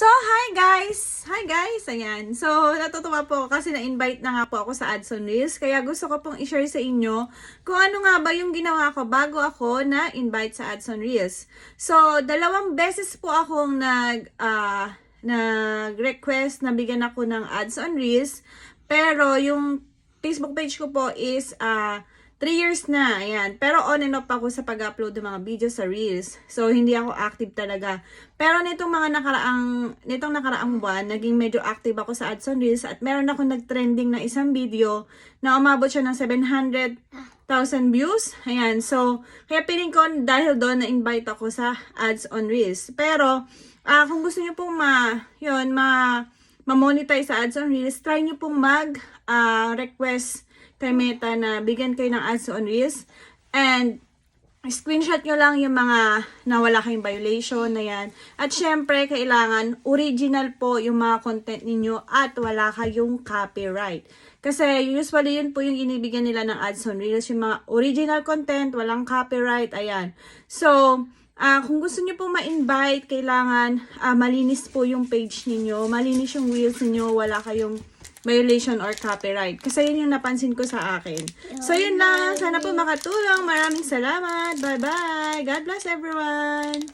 So, hi guys! Hi guys! Ayan. So, natutuwa po ako kasi na-invite na nga po ako sa Ads on Reels. Kaya gusto ko pong i-share sa inyo kung ano nga ba yung ginawa ko bago ako na-invite sa Ads on Reels. So, dalawang beses po akong nag, ah, nag-request na bigyan ako ng Ads on Reels. Pero, yung Facebook page ko po is ah 3 years na, ayan. Pero on and off ako sa pag-upload ng mga videos sa Reels. So, hindi ako active talaga. Pero nitong mga nakaraang, nitong nakaraang buwan, naging medyo active ako sa ads on Reels at meron ako nag-trending na isang video na umabot siya ng 700,000 views. Ayan. So, kaya piling ko dahil doon na-invite ako sa ads on Reels. Pero, ah kung gusto niyo pong ma, yun, ma, ma-monetize sa ads on Reels, try niyo pong mag ah, request kay Meta na bigyan kayo ng ads on Reels. And screenshot nyo lang yung mga nawala kayong violation na yan. At syempre, kailangan original po yung mga content ninyo at wala kayong copyright. Kasi usually yun po yung inibigyan nila ng ads on Reels, yung mga original content, walang copyright, ayan. So, ah kung gusto niyo po ma-invite, kailangan ah, malinis po yung page ninyo, malinis yung wheels ninyo, wala kayong violation or copyright. Kasi yun yung napansin ko sa akin. So, yun lang. Sana po makatulong. Maraming salamat. Bye-bye. God bless everyone.